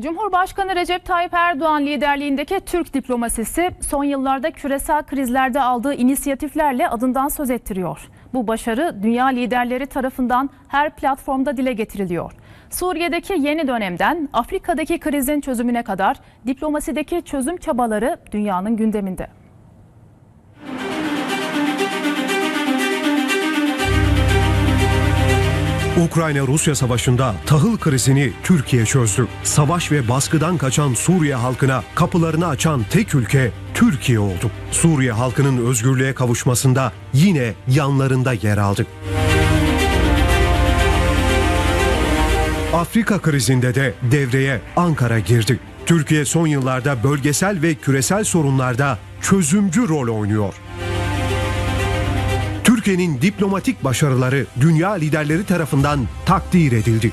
Cumhurbaşkanı Recep Tayyip Erdoğan liderliğindeki Türk diplomasisi son yıllarda küresel krizlerde aldığı inisiyatiflerle adından söz ettiriyor. Bu başarı dünya liderleri tarafından her platformda dile getiriliyor. Suriye'deki yeni dönemden Afrika'daki krizin çözümüne kadar diplomasideki çözüm çabaları dünyanın gündeminde. Ukrayna-Rusya savaşında tahıl krizini Türkiye çözdü. Savaş ve baskıdan kaçan Suriye halkına kapılarını açan tek ülke Türkiye oldu. Suriye halkının özgürlüğe kavuşmasında yine yanlarında yer aldı. Afrika krizinde de devreye Ankara girdi. Türkiye son yıllarda bölgesel ve küresel sorunlarda çözümcü rol oynuyor. Türkiye'nin diplomatik başarıları dünya liderleri tarafından takdir edildi.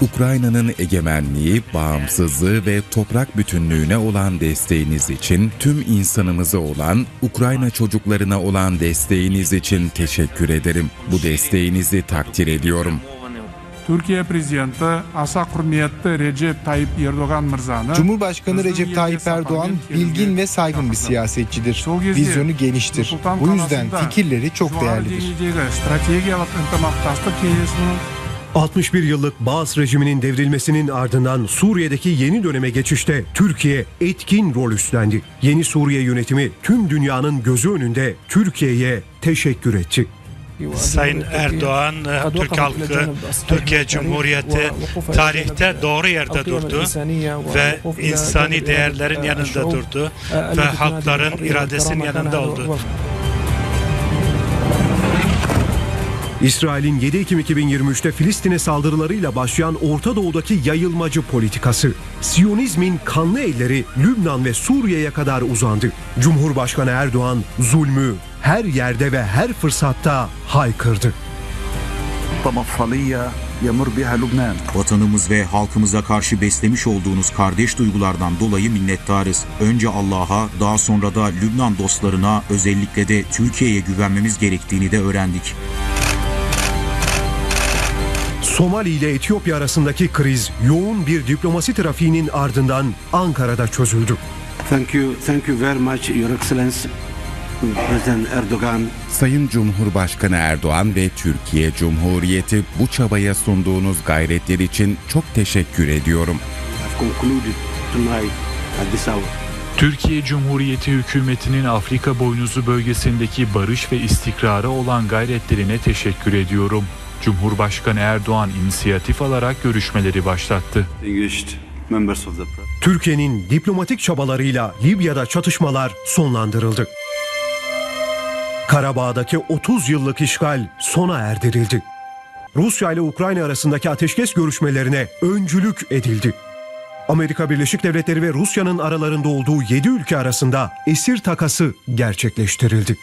Ukrayna'nın egemenliği, bağımsızlığı ve toprak bütünlüğüne olan desteğiniz için, tüm insanımıza olan, Ukrayna çocuklarına olan desteğiniz için teşekkür ederim. Bu desteğinizi takdir ediyorum. Türkiye Prezidenti asa hürmetli Recep Tayyip Erdoğan Mirzani Cumhurbaşkanı Recep Tayyip Erdoğan bilgin ve saygın bir siyasetçidir. Vizyonu geniştir. Bu yüzden fikirleri çok değerlidir. 61 yıllık Baas rejiminin devrilmesinin ardından Suriye'deki yeni döneme geçişte Türkiye etkin rol üstlendi. Yeni Suriye yönetimi tüm dünyanın gözü önünde Türkiye'ye teşekkür etti. Sayın Erdoğan, Türk halkı, Türkiye Cumhuriyeti tarihte doğru yerde durdu ve insani değerlerin yanında durdu ve halkların iradesinin yanında oldu. İsrail'in 7 Ekim 2023'te Filistin'e saldırılarıyla başlayan Orta Doğu'daki yayılmacı politikası, Siyonizmin kanlı elleri Lübnan ve Suriye'ye kadar uzandı. Cumhurbaşkanı Erdoğan zulmü her yerde ve her fırsatta haykırdı. Vatanımız ve halkımıza karşı beslemiş olduğunuz kardeş duygulardan dolayı minnettarız. Önce Allah'a, daha sonra da Lübnan dostlarına, özellikle de Türkiye'ye güvenmemiz gerektiğini de öğrendik. Somali ile Etiyopya arasındaki kriz yoğun bir diplomasi trafiğinin ardından Ankara'da çözüldü. Thank you, thank you very much, Your Excellency. Sayın Cumhurbaşkanı Erdoğan ve Türkiye Cumhuriyeti bu çabaya sunduğunuz gayretler için çok teşekkür ediyorum. Türkiye Cumhuriyeti hükümetinin Afrika boynuzu bölgesindeki barış ve istikrara olan gayretlerine teşekkür ediyorum. Cumhurbaşkanı Erdoğan inisiyatif alarak görüşmeleri başlattı. Türkiye'nin diplomatik çabalarıyla Libya'da çatışmalar sonlandırıldı. Karabağ'daki 30 yıllık işgal sona erdirildi. Rusya ile Ukrayna arasındaki ateşkes görüşmelerine öncülük edildi. Amerika Birleşik Devletleri ve Rusya'nın aralarında olduğu 7 ülke arasında esir takası gerçekleştirildi.